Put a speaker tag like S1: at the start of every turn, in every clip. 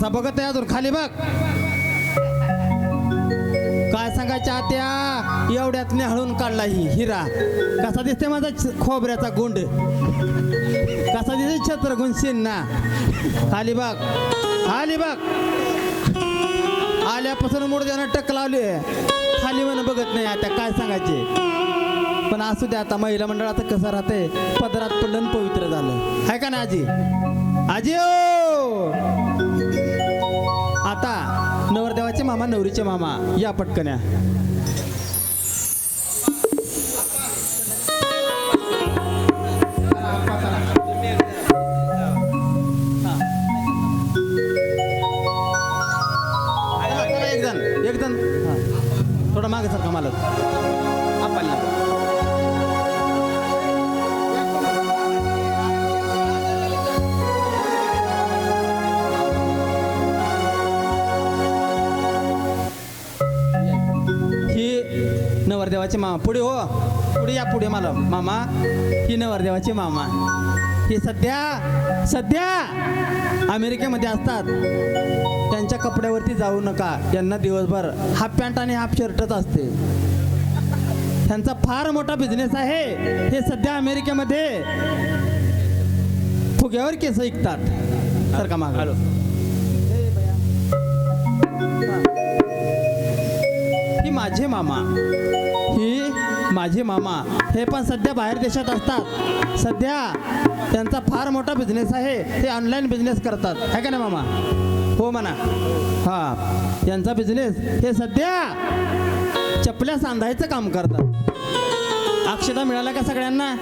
S1: असा बघत आहे अजून. खाली बघ. काय सांगायच्या आत्या? एवढ्यात हळून काढला ही हिरा. कसा दिसते माझा खोबऱ्याचा गुंड? कसा दिसते छत्रगुण सिन्हा? खाली बघ. खाली बघ. आल्यापासून मुडद्यानं टक लावली खाली म्हणून बघत नाही आता काय सांगायचे? पण असू द्या आता महिला मंडळाचं कसं राहते पदरात पडलं पवित्र झालं. आहे का ना आजी? आजी ओ नवरदेवाचे मामा नवरीचे मामा. या पटकन्या. एकदम एकदम थोडा थोडं मागे सारखा मला नवरदेवाचे मामा. पुढे हो. पुढे या पुढे मला. मामा ही नवरदेवाचे मामा. ही सध्या सध्या अमेरिकेमध्ये असतात. त्यांच्या कपड्यावरती जाऊ नका. यांना दिवसभर हाफ पॅन्ट आणि हाफ शर्टच असते. त्यांचा फार मोठा बिझनेस आहे. हे सध्या अमेरिकेमध्ये फुग्यावर केस विकतात. सर का माग? ही माझे मामा. माझे मामा हे पण सध्या बाहेर देशात असतात. सध्या त्यांचा फार मोठा बिझनेस आहे. ते ऑनलाईन बिझनेस करतात. आहे का ना मामा? हो म्हणा. हा. त्यांचा बिझनेस हे सध्या चपल्या सांधायचं काम करतात. अक्षता मिळाला का सगळ्यांना?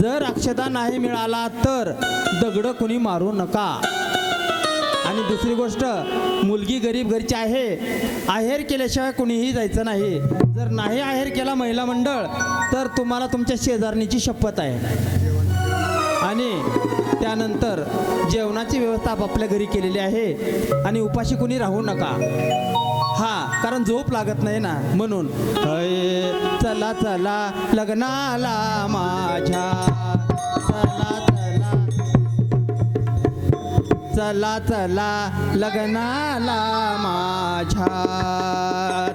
S1: जर अक्षता नाही मिळाला तर दगड कुणी मारू नका. आणि दुसरी गोष्ट मुलगी गरीब घरची आहे आहेर केल्याशिवाय कुणीही जायचं नाही. जर नाही आहेर केला महिला मंडळ तर तुम्हाला तुमच्या शेजारणीची शपथ आहे. आणि त्यानंतर जेवणाची व्यवस्था आपापल्या घरी केलेली आहे आणि उपाशी कुणी राहू नका. हा कारण झोप लागत नाही ना म्हणून. चला चला लग्नाला माझ्या चला चला चला लग्नाला माझ्या.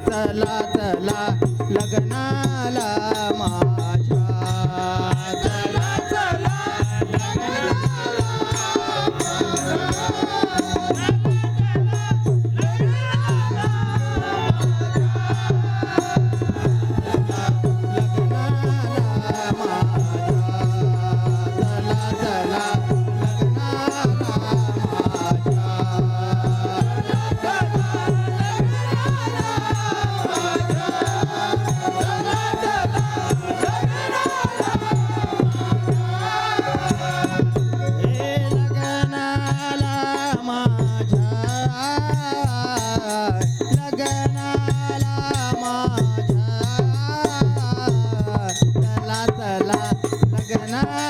S1: चला चला लग्नाला na